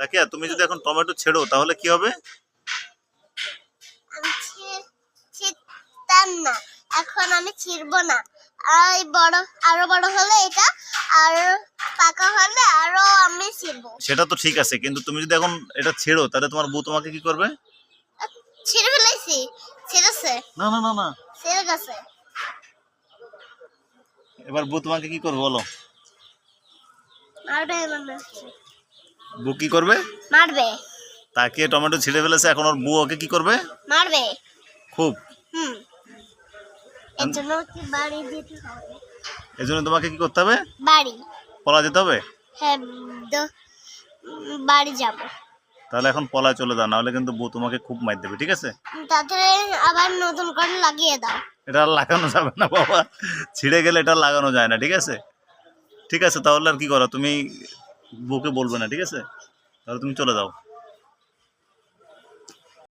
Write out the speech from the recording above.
তাকে তুমি যদি এখন টমেটো ছেড়ো তাহলে কি হবে? না। এখন আমি ছিড়বো না। আর বড় আরও বড় হলে এটা আর পাকা হলে আরও আমি ছিড়বো। সেটা তো ঠিক আছে কিন্তু তুমি যদি এখন এটা ছেড়ো তাহলে তোমার বউ তোমাকে কি করবে? ছিঁড়ে ফেলাইছি ছিঁড়েছে। না না না না। ছিঁড়ে গেছে। এবার বউ তোমাকে কি করবে বলো? মারবে মনে বউ কি করবে? মারবে। তাকে টমেটো ছিঁড়ে ফেলেছে এখন ওর বউ ওকে কি করবে? মারবে। খুব। হুম। এর কি বাড়ি দিতে হবে? এই জন্য তোমাকে কি করতে হবে? বাড়ি। পলা যেতে হবে? হ্যাঁ বাড়ি যাব। তাহলে এখন পলায় চলে যাও নাহলে কিন্তু বউ তোমাকে খুব মার দেবে ঠিক আছে? তাতে আবার নতুন করে লাগিয়ে দাও। এটা লাগানো যাবে না বাবা। ছিঁড়ে গেলে এটা লাগানো যায় না ঠিক আছে? ঠিক আছে তাহলে আর কি করো? তুমি বউকে বলবে না ঠিক আছে তাহলে তুমি চলে যাও